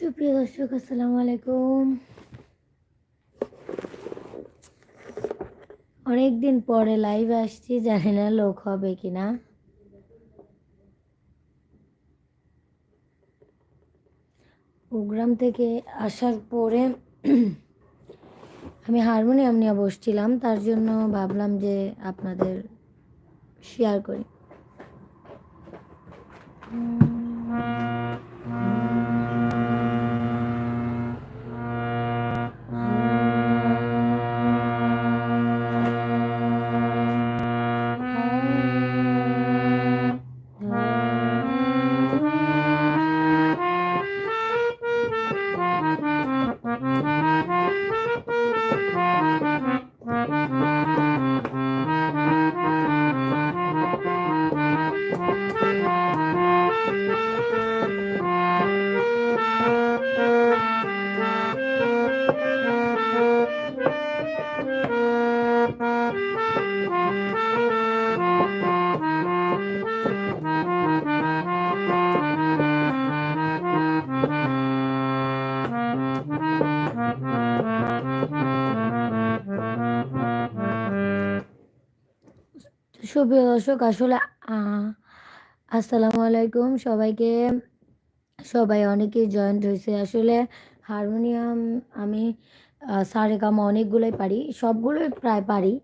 সুপ্রিয় দর্শক, আসসালামু আলাইকুম। অনেক দিন পরে লাইভ আসছি, জানি না লোক হবে কিনা। প্রোগ্রাম থেকে আসার পরে আমি হারমোনিয়াম নিয়ে বসছিলাম, তার জন্য ভাবলাম যে আপনাদের শেয়ার করি। সুপ্রিয় দর্শক, আসলে আসসালামু আলাইকুম সবাইকে। সবাই অনেকেই জয়েন্ট হয়েছে। আসলে হারমোনিয়াম আমি সারেগামা অনেকগুলোই পারি। সবগুলোই প্রায় পারি।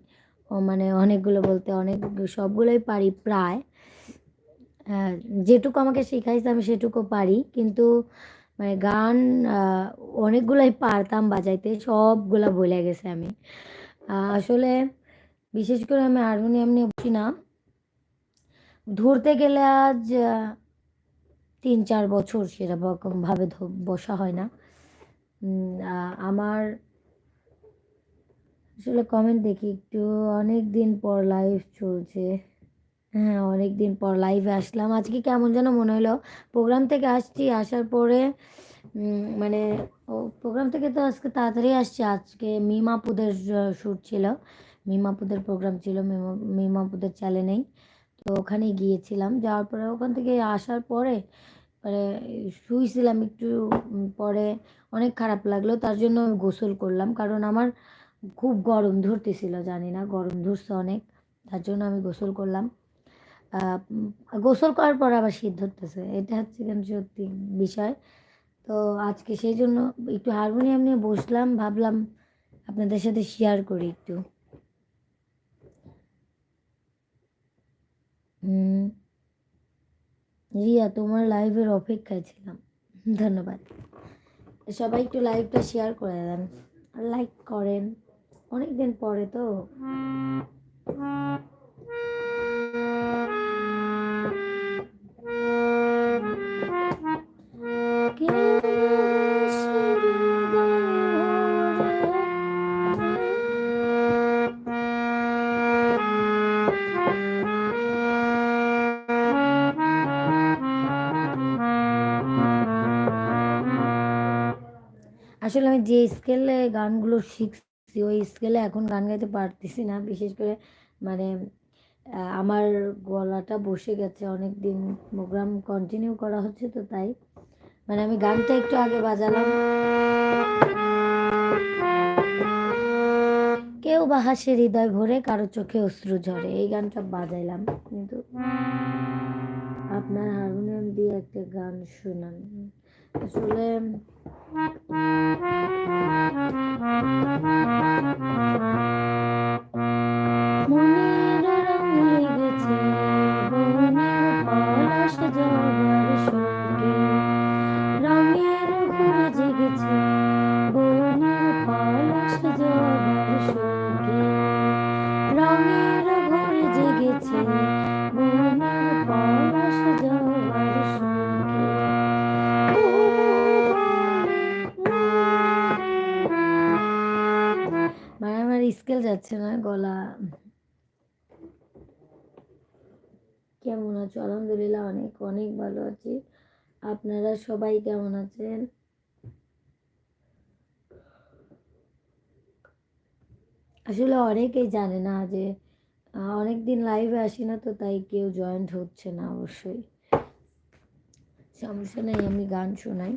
মানে অনেকগুলো বলতে অনেক, সবগুলোই পারি প্রায়। যেটুকু আমাকে শিখাইছে আমি সেটুকু পারি। কিন্তু মানে গান অনেকগুলোই পারতাম বাজাইতে, সবগুলা ভুলে গেছে আমি। আসলে বিশেষ করে আমি হারমোনিয়াম নিয়ে বসি না। ধরতে গেলে আজ তিন চার বছর সেরকমভাবে বসা হয় না। আমার আসলে কমেন্ট দেখি, একটু অনেক দিন পর লাইভ চলছে। হ্যাঁ অনেক দিন পর লাইভে আসলাম। আজকে কেমন যেন মনে হলো প্রোগ্রাম থেকে আসছি, আসার পরে মানে প্রোগ্রাম থেকে তো আজকে তাড়াতাড়ি আসছি। আজকে মিমাপুদের শ্যুট ছিল। মিমাপুদের প্রোগ্রাম ছিল, মিমা মিমাপুদের চ্যানেলেই তো ওখানে গিয়েছিলাম। যাওয়ার পরে ওখান থেকে আসার পরে মানে শুয়েছিলাম একটু পরে অনেক খারাপ লাগল। তার জন্য গোসল করলাম। কারণ আমার খুব গরম ধরতেছিল জানি না, গরম ধরছে অনেক। তার জন্য আমি গোসল করলাম। গোসল করার পর আবার শীত ধরতেছে। এটা হচ্ছে কেন সত্যি বিষয়। তো আজকে সেই জন্য একটু হারমোনিয়াম নিয়ে বসলাম। ভাবলাম আপনাদের সাথে শেয়ার করি একটু। রিয়া, তোমার লাইভের অপেক্ষায় ছিলাম। ধন্যবাদ। সবাই একটু লাইভটা শেয়ার করে দেন। লাইক করেন। অনেক দিন পরে তো। আসলে আমি যে স্কেলে গানগুলো শিখছি, ওই স্কেলে এখন গান গাইতে পারতেছি না। বিশেষ করে মানে আমার গলাটা বসে গেছে অনেক দিন প্রোগ্রাম কন্টিনিউ করা হচ্ছে তো তাই। মানে আমি গানটা একটু আগে বাজালাম। কেউ বা হাসে হৃদয় ভরে কারও চোখে অশ্রু ঝরে, এই গানটা বাজাইলাম। কিন্তু আপনার হারমোনিয়াম দিয়ে একটা গান শোনান। আসলে Morning. যাচ্ছে না, গলা কেমন আছো? আলহামদুলিল্লাহ অনেক অনেক ভালো আছি। আপনারা সবাই কেমন আছেন? আসলে অনেকেই জানে না যে অনেক দিন লাইভে আসি না তো তাই কেউ জয়েন্ট হচ্ছে না অবশ্যই। সমস্যা নেই, আমি গান শোনাই।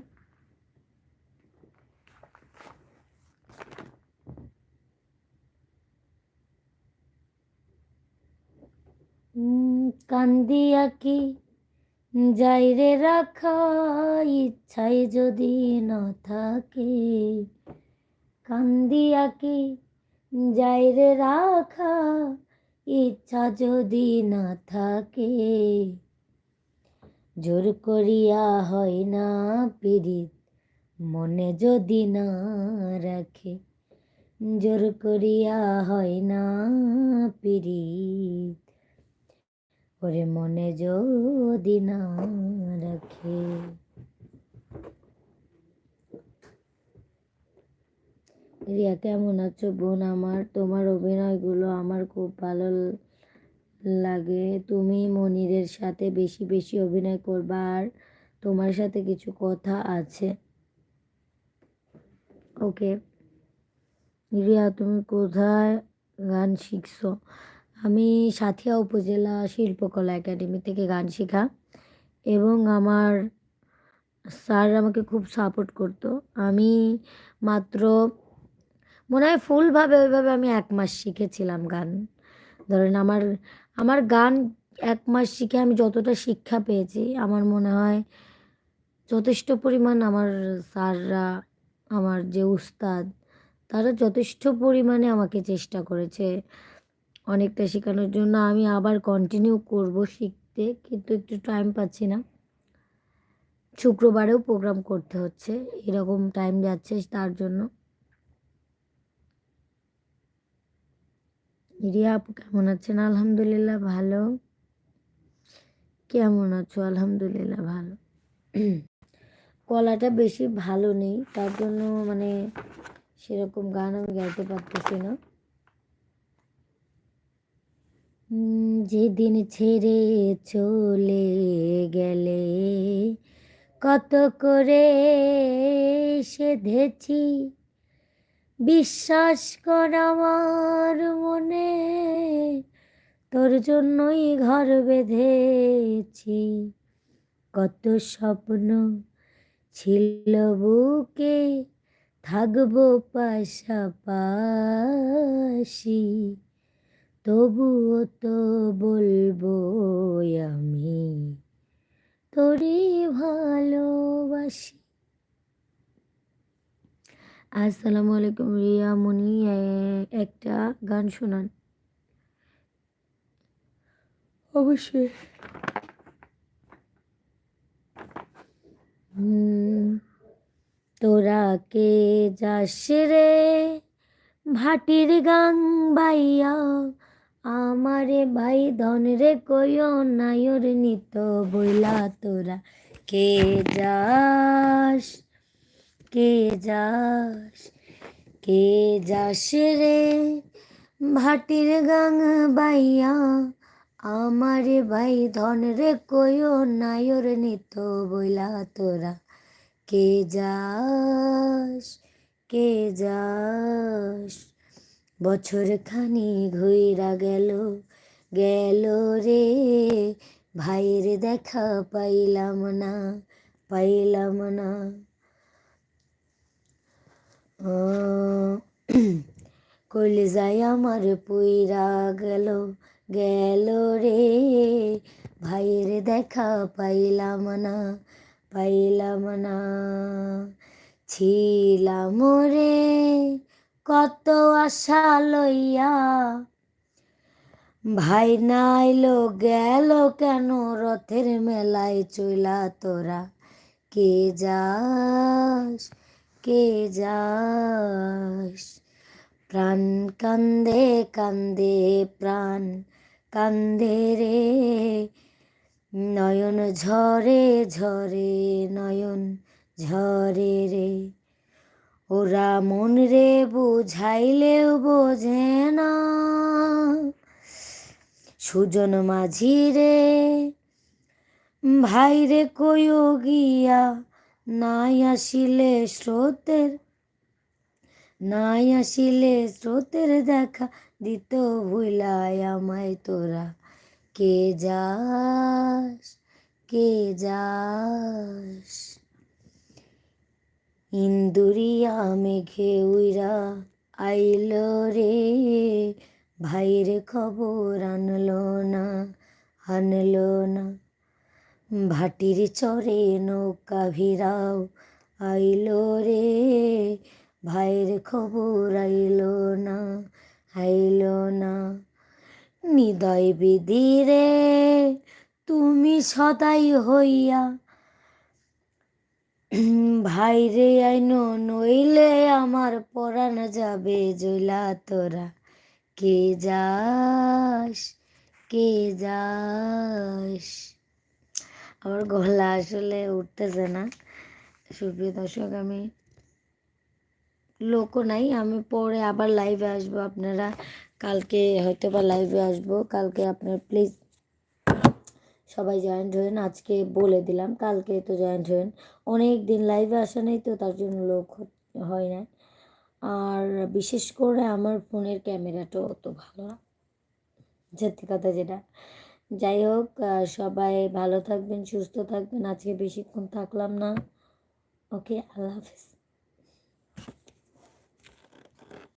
কান্দিয়া কি? যাইরে রাখা ইচ্ছাই যদি না থাকে। কান্দিয়া কি? যাইরে রাখা ইচ্ছা যদি না থাকে। জোর করিয়া হয় না পীড়িত, মনে যদি না রাখে। জোর করিয়া হয় না পীড়িত। ওরে মনে যদি না রাখে। রিয়া, কেমন আছো বোন? আমার, তোমার অভিনয়গুলো আমার খুব ভালো লাগে। তুমি মনিরের সাথে বেশি বেশি অভিনয় করবা আর তোমার সাথে কিছু কথা আছে। ওকে। রিয়া, তুমি কোথায় গান শিখছো? আমি সাথিয়া উপজেলা শিল্পকলা একাডেমি থেকে গান শেখা এবং আমার স্যার আমাকে খুব সাপোর্ট করতো। আমি মাত্র, মনে হয় ফুলভাবে ওইভাবে আমি এক মাস শিখেছিলাম গান। ধরেন আমার আমার গান এক মাস শিখে আমি যতটা শিক্ষা পেয়েছি, আমার মনে হয় যথেষ্ট পরিমাণ আমার স্যাররা, আমার যে উস্তাদ, তারা যথেষ্ট পরিমাণে আমাকে চেষ্টা করেছে। অনেকটা শেখানোর জন্য আমি আবার কন্টিনিউ করব শিখতে, কিন্তু একটু টাইম পাচ্ছি না। শুক্রবারেও প্রোগ্রাম করতে হচ্ছে, এরকম টাইম যাচ্ছে তার জন্য। রিয়া আপু কেমন আছেন? আলহামদুলিল্লাহ ভালো। কেমন আছো? আলহামদুলিল্লাহ ভালো। গলাটা বেশি ভালো নেই, তার জন্য মানে সেরকম গান আমি গাইতে পারতেছি না। যেদিন ছেড়ে চলে গেলে কত করে সেধেছি। বিশ্বাস কর আমার মনে, তোর জন্যই ঘর বেঁধেছি। কত স্বপ্ন ছিল বুকে, থাকব পাশাপাশি। তবুও তো বলব আমি তোরে ভালোবাসি। আসসালামু আলাইকুম রিয়া মনি একটা গান শোনান। অবশ্যই। তোরা কে যাস রে? ভাটির গাং বাইয়া আমারে ভাই ধন রে কইও নায়র নিত বইলা তোরা। কে যাস কে যাস কে যাস রে? ভাটির গাং বাইয়া আমারে ভাই ধন রে কইও নায়র নিত বইলা তোরা। কে যাস কে যাস বছর খানি ঘুইরা গেল গেল রে। ভাইয়ের দেখা পাইলাম না পাইলাম না। যাই আমার পুইরা গেল গেল রে। ভাইয়ের দেখা পাইলাম না পাইলাম না। ছিলাম রে কত আশা লইয়া। ভাই নাইলো গেল কেন রথের মেলায় চইলা তোরা? কে যাস কে যাস? প্রাণ কান্দে কান্দে, প্রাণ কান্দে রে। নয়ন ঝরে ঝরে, নয়ন ঝরে রে। ওরা মন রে বুঝাইলেও বোঝে না। সুজন মাঝি রে ভাই রে কইও গিয়া, নাই আসিলে স্রোতের, নাই আসিলে স্রোতের দেখা দিত ভুলায় আমায় তোরা। কে যাস কে যাস? ইন্দুরিয়া মেঘে উইরা আইল রে। ভাইয়ের খবর আনলো না আনলো না। ভাটির চরে নৌকা ভিড়াও আইলো রে। ভাইয়ের খবর আইলো না, আইল না। নিদয় বিদিরে তুমি সদাই হইয়া ভাইরে আইনো, নইলে আমার পরাণ যাবে জইলা তোরা। কে যাস কে যাস। আমার গলা আসলে উঠতেছে না। সুপ্রিয় দর্শক, আমি লোকও নাই, আমি পরে আবার লাইভে আসব। আপনারা কালকে হয়তো বা লাইভে আসব। কালকে আপনার প্লিজ সবাই জয়েন্ট হয়েন আজকে বলে দিলাম, কালকে তো জয়েন্ট হয়েন অনেক দিন লাইভে আসা নেই তো, তার জন্য লোক হয় না। আর বিশেষ করে আমার ফোনের ক্যামেরাটাও অত ভালো না, সত্যি কথা যেটা। যাই হোক সবাই ভালো থাকবেন, সুস্থ থাকবেন, আজকে বেশিক্ষণ থাকলাম না। ওকে আল্লাহ হাফিজ।